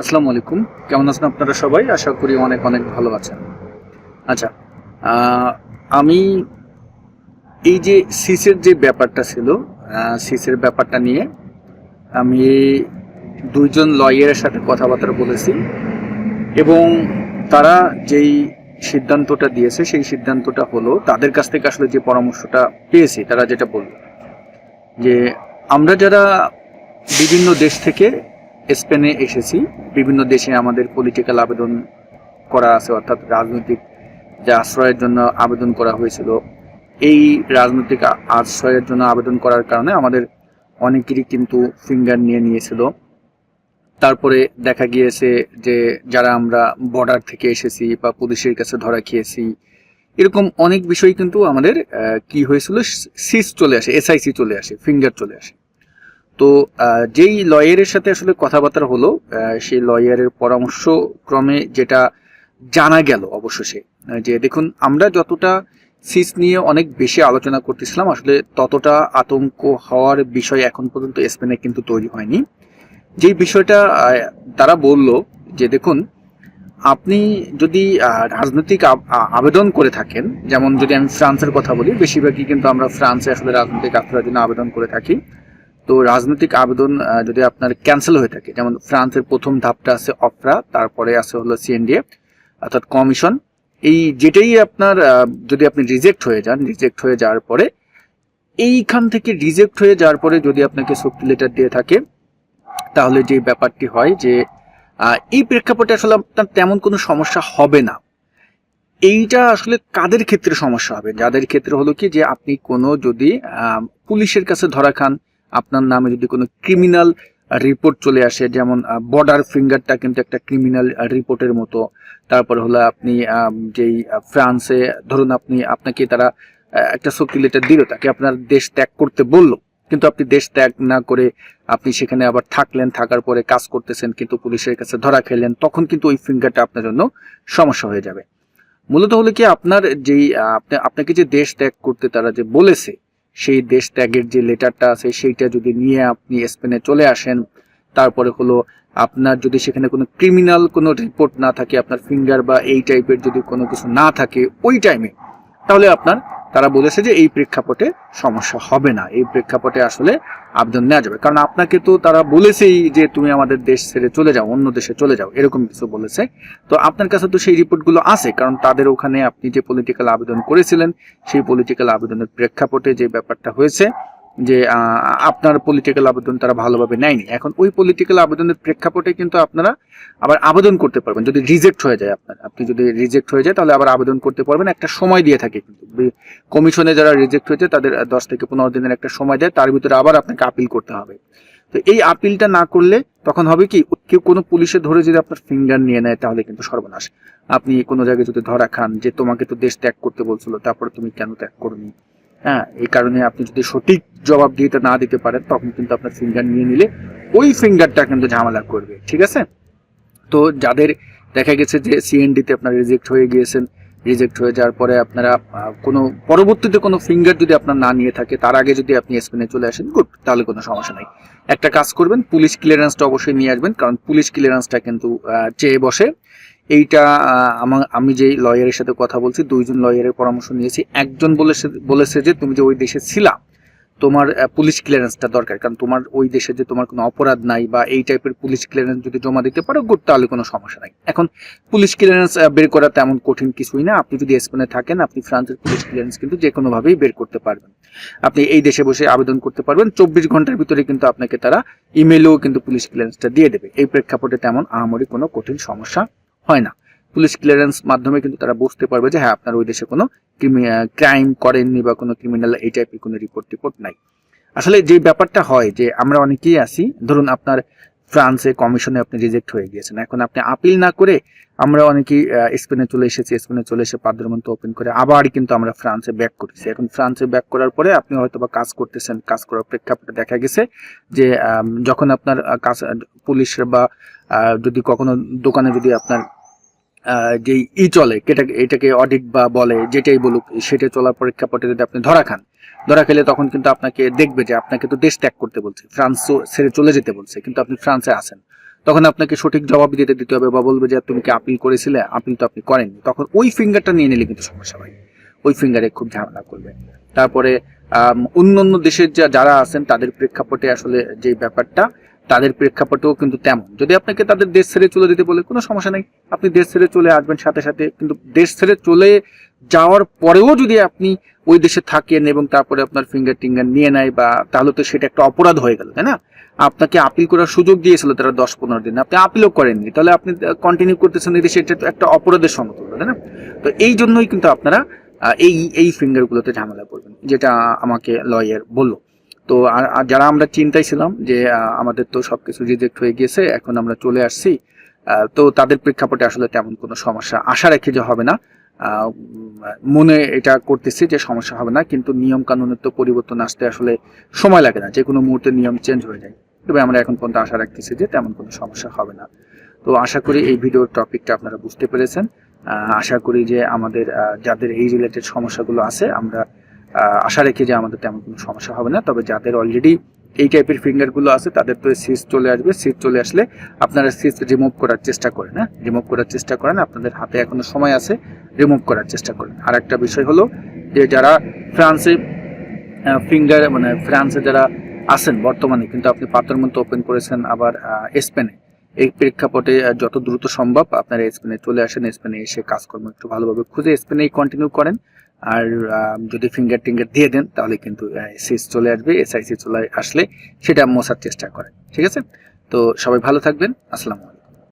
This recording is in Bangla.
আসসালামু আলাইকুম। কেমন আছেন আপনারা সবাই? আশা করি অনেক অনেক ভালো আছেন। আচ্ছা আমি এই যে সিসের যে ব্যাপারটা ছিল সিসের ব্যাপারটা নিয়ে আমি দুইজন লয়ারের সাথে কথাবার্তা বলেছি এবং তারা যেই সিদ্ধান্তটা দিয়েছে, সেই সিদ্ধান্তটা হলো তাদের কাছ থেকে আসলে যে পরামর্শটা পেয়েছি, তারা যেটা বলল যে আমরা যারা বিভিন্ন দেশ থেকে স্পেনে এসেছি। বিভিন্ন দেশে আমাদের পলিটিক্যাল আবেদন করা আছে, অর্থাৎ রাজনৈতিক যে আশ্রয়ের জন্য আবেদন করা হয়েছিল, এই রাজনৈতিক আশ্রয়ের জন্য আবেদন করার কারণে আমাদের অনেকেরই কিন্তু ফিঙ্গার নিয়ে নিয়েছিল। তারপরে দেখা গিয়েছে যে যারা আমরা বর্ডার থেকে এসেছি বা পুলিশের কাছে ধরা খেয়েছি, এরকম অনেক বিষয় কিন্তু আমাদের কি হয়েছিল? সিস চলে আসে এসআইসি চলে আসে ফিঙ্গার চলে আসে। তো যেই লয়ারের সাথে আসলে কথাবার্তা হলো সেই লয়ারের পরামর্শ ক্রমে যেটা জানা গেল অবশেষে যে দেখুন, আমরা যতটা সিস নিয়ে অনেক বেশি আলোচনা করতেছিলাম, আসলে ততটা আতঙ্ক হওয়ার বিষয় এখন পর্যন্ত স্পেনে কিন্তু তৈরি হয়নি। যেই বিষয়টা তারা বলল যে দেখুন, আপনি যদি রাজনৈতিক আবেদন করে থাকেন, যেমন যদি আমি ফ্রান্সের কথা বলি, বেশিরভাগই কিন্তু আমরা ফ্রান্সে আসলে রাজনৈতিক আশ্রয়ের জন্য আবেদন করে থাকি। তো রাজনৈতিক আবেদন যদি আপনার ক্যান্সেল হয়ে থাকে, যেমন ফ্রান্সের প্রথম ধাপটা আছে অফরা, তারপরে আছে হলো সিএনডিএ অর্থাৎ কমিশন, এই যেটাই আপনার যদি আপনি রিজেক্ট হয়ে যান রিজেক্ট হয়ে যাওয়ার পরে, এইখান থেকে রিজেক্ট হয়ে যাওয়ার পরে যদি আপনাকে শক্তি লেটার দিয়ে থাকে, তাহলে যে ব্যাপারটি হয় যে এই প্রেক্ষাপটে আসলে আপনার তেমন কোনো সমস্যা হবে না। এইটা আসলে কাদের ক্ষেত্রে সমস্যা হবে? যাদের ক্ষেত্রে হলো কি যে, আপনি কোনো যদি পুলিশের কাছে ধরা খান আপনার নামে যদি কোনো ক্রিমিনাল রিপোর্ট চলে আসে, যেমন বর্ডার ফিঙ্গারটা কিন্তু একটা ক্রিমিনাল রিপোর্টের মতো। তারপর হলো আপনি যেই ফ্রান্সে ধরুন আপনি, আপনাকে তারা একটা শক্তি লেটার দিল, তাকে আপনার দেশ ত্যাগ করতে বলল। কিন্তু আপনি দেশ ত্যাগ না করে আপনি সেখানে আবার থাকলেন, থাকার পরে কাজ করতেছেন, কিন্তু পুলিশের কাছে ধরা খেলেন, তখন কিন্তু ওই ফিঙ্গারটা আপনার জন্য সমস্যা হয়ে যাবে। মূলত হলো কি, আপনার যেই আপনি, আপনাকে যে দেশ ত্যাগ করতে তারা যে বলেছে সেই দেশ ত্যাগের যে লেটারটা আছে সেইটা যদি নিয়ে আপনি স্পেনে চলে আসেন, তারপরে হলো আপনার যদি সেখানে কোনো ক্রিমিনাল কোনো রিপোর্ট না থাকে, আপনার ফিঙ্গার বা এই টাইপের যদি কোনো কিছু না থাকে ওই টাইমে তাহলে আপনার তারা বলেছে যে এই প্রেক্ষাপটে সমস্যা হবে না। এই প্রেক্ষাপটে আসলে আবেদন নেওয়া যাবে। কারণ আপনাকে তো তারা বলেছেই যে তুমি আমাদের দেশ ছেড়ে চলে যাও, অন্য দেশে চলে যাও, এরকম কিছু বলেছে। তো আপনার কাছে তো সেই রিপোর্টগুলো আছে, কারণ তাদের ওখানে আপনি যে পলিটিক্যাল আবেদন করেছিলেন, সেই পলিটিক্যাল আবেদনের প্রেক্ষাপটে যে ব্যাপারটা হয়েছে যে আপনার পলিটিক্যাল আবেদন তারা ভালোভাবে নেয়নি। এখন ওই পলিটিক্যাল আবেদনের প্রেক্ষাপটে কিন্তু আপনারা আবার আবেদন করতে পারবেন। যদি রিজেক্ট হয়ে যায় আপনার, আপনি যদি রিজেক্ট হয়ে যায় তাহলে আবার আবেদন করতে পারবেন। একটা সময় দিয়ে থাকে কিন্তু। কমিশনে যারা রিজেক্ট হয়েছে তাদের দশ থেকে পনেরো দিনের একটা সময় দেয়, তার ভিতরে আবার আপনাকে আপিল করতে হবে। তো এই আপিলটা না করলে তখন হবে কি, কেউ কোনো পুলিশে ধরে যদি আপনার ফিঙ্গার নিয়ে নেয় তাহলে কিন্তু সর্বনাশ। আপনি কোনো জায়গায় যদি ধরা খান যে, তোমাকে তো দেশ ত্যাগ করতে বলছিল, তারপরে তুমি কেন ত্যাগ করনি? হ্যাঁ এই কারণে আপনি যদি সঠিক জবাব দিতে না দিতে পারেন, তখন কিন্তু আপনার ফিঙ্গার নিয়ে নিলে ওই ফিঙ্গারটা কিন্তু ঝামেলা করবে, ঠিক আছে? তো যাদের দেখা গেছে যে সিএনডিতে আপনার রিজেক্ট হয়ে গিয়েছেন রিজেক্ট হয়ে যাওয়ার পরে আপনারা কোনো, পরবর্তীতে কোনো ফিঙ্গার যদি আপনার না নিয়ে থাকে, তার আগে যদি আপনি স্পেনে চলে আসেন গুড তাহলে কোনো সমস্যা নেই। একটা কাজ করবেন, পুলিশ ক্লিয়ারেন্সটা অবশ্যই নিয়ে আসবেন, কারণ পুলিশ ক্লিয়ারেন্সটা কিন্তু চেয়ে বসে। এইটা আমার আমি যেই লয়ারের সাথে কথা বলছি, দুইজন লয়ারের পরামর্শ নিয়েছি। একজন বলেছে বলেছে যে, তুমি যে ওই দেশে ছিলা তোমার পুলিশ ক্লিয়ারেন্সটা দরকার। কারণ তোমার ওই দেশে যে তোমার কোনো অপরাধ নাই বা এই টাইপের পুলিশ ক্লিয়ারেন্স যদি জমা দিতে পারো গুড তাহলে কোনো সমস্যা নাই। এখন পুলিশ ক্লিয়ারেন্স বের করা তেমন কঠিন কিছুই না। আপনি যদি স্পেনে থাকেন, আপনি ফ্রান্সের পুলিশ ক্লিয়ারেন্স কিন্তু যে কোনো ভাবেই বের করতে পারবেন। আপনি এই দেশে বসে আবেদন করতে পারবেন। চব্বিশ ঘণ্টার ভিতরে কিন্তু আপনাকে তারা ইমেলেও কিন্তু পুলিশ ক্লিয়ারেন্সটা দিয়ে দেবে। এই প্রেক্ষাপটে তেমন আহামরি কোনো কঠিন সমস্যা হয় না। পুলিশ ক্লিয়ারেন্স মাধ্যমে কিন্তু তারা বুঝতে পারবে যে হ্যাঁ আপনার ওই দেশে কোনো ক্রাইম করেননি বা কোনো ক্রিমিনাল এই টাইপের কোনো রিপোর্ট টিপোর্ট নাই। আসলে যে ব্যাপারটা হয় যে আমরা অনেকেই আছি, ধরুন আপনার ফ্রান্সে কমিশনে আপনি রিজেক্ট হয়ে গিয়েছেন, এখন আপনি আপিল না করে আমরা অনেকেই স্পেনে চলে এসেছি, স্পেনে চলে এসে পাদ্রমন্ত ওপেন করে আবার কিন্তু আমরা ফ্রান্সে ব্যাক করেছি। এখন ফ্রান্সে ব্যাক করার পরে আপনি হয়তো বা কাজ করতেছেন, কাজ করার প্রেক্ষাপটে দেখা গেছে যে যখন আপনার কাজ পুলিশ বা যদি কখনো দোকানে যদি আপনার যেই ই চলে এটাকে এটাকে অডিট বা বলে, যেটাই বলুক, সেটা চলার প্রেক্ষাপটে যদি আপনি ধরা খান, ধরা খেলে তখন কিন্তু আপনাকে দেখবে যে আপনাকে তো দেশ ত্যাগ করতে বলছে, ফ্রান্স ছেড়ে চলে যেতে বলছে, কিন্তু আপনি ফ্রান্সে আছেন। তখন আপনাকে সঠিক জবাব দিতে দিতে হবে বা বলবে যে তুমি কি আপিল করেছিলে? আপিল তো আপনি করেননি। তখন ওই ফিঙ্গারটা নিয়ে নিলে কিন্তু সমস্যা হয়। ওই ফিঙ্গারে খুব ঝামেলা করবে। তারপরে অন্য অন্য দেশের যা, যারা আছেন, তাদের প্রেক্ষাপটে আসলে যে ব্যাপারটা তাদের প্রেক্ষাপটেও কিন্তু তেমন। যদি আপনাকে তাদের দেশ ছেড়ে চলে দিতে বলে, কোনো সমস্যা নেই। আপনি দেশ ছেড়ে চলে আসবেন সাথে সাথে, কিন্তু দেশ ছেড়ে চলে যাওয়ার পরেও যদি আপনি ওই দেশে থাকেন এবং তারপরে আপনার ফিঙ্গার টিঙ্গার নিয়ে নেয় বা তাহলে তো সেটা একটা অপরাধ হয়ে গেল, তাই না? আপনাকে আপিল করার সুযোগ দিয়েছিল তারা দশ পনেরো দিন। আপনি আপিলও করেননি। তাহলে আপনি কন্টিনিউ করতেছেন এই দেশে, এটা একটা অপরাধের সমতুল্য, তাই না? তো এই জন্যই কিন্তু আপনারা এই এই ফিঙ্গারগুলোতে ঝামেলা করবেন, যেটা আমাকে লয়ার বলল। তো আর- যারা আমরা চিন্তায় ছিলাম যে আমাদের তো সব কিছু রিজেক্ট হয়ে গিয়েছে, এখন আমরা চলে আসছি তো তাদের প্রেক্ষাপটে আসলে তেমন কোনো সমস্যা আশা রেখে যে হবে না। মনে এটা করতেছি যে সমস্যা হবে না, কিন্তু নিয়ম কানুনের তো পরিবর্তন আসতে আসলে সময় লাগে না যে কোনো মুহূর্তে নিয়ম চেঞ্জ হয়ে যায়। তবে আমরা এখন পর্যন্ত আশা রাখতেছি যে তেমন কোনো সমস্যা হবে না। তো আশা করি এই ভিডিওর টপিকটা আপনারা বুঝতে পেরেছেন। আশা করি যে আমাদের যাদের এই রিলেটেড সমস্যাগুলো আছে, আমরা আশা রেখে যে আমাদের তেমন কোনো সমস্যা হবে না। তবে যাদের অলরেডি এই টাইপের ফিঙ্গারগুলো আছে, তাদের তো সিজ চলে আসবে। সিজ চলে আসলে আপনারা সিজ রিমুভ করার চেষ্টা করেন হ্যাঁ? রিমুভ করার চেষ্টা করেন। আপনাদের হাতে এখনও সময় আছে রিমুভ করার চেষ্টা করেন। আর একটা বিষয় হলো যে যারা ফ্রান্সে ফিঙ্গার মানে ফ্রান্সে যারা আছেন বর্তমানে, কিন্তু আপনি পাত্রের মধ্যে ওপেন করেছেন আবার স্পেনে এই প্রেক্ষাপটে যত দ্রুত সম্ভব আপনারা স্পেনে চলে আসেন, স্পেনে এসে কাজকর্ম একটু ভালোভাবে খুঁজে স্পেনেই কন্টিনিউ করেন। আর যদি ফিঙ্গার টিঙ্গার দিয়ে দেন, তাহলে কিন্তু সিস চলে আসবে এসআইসি চলে আসলে সেটা মোছার চেষ্টা করেন। ঠিক আছে? তো সবাই ভালো থাকবেন। আসসালামু আলাইকুম।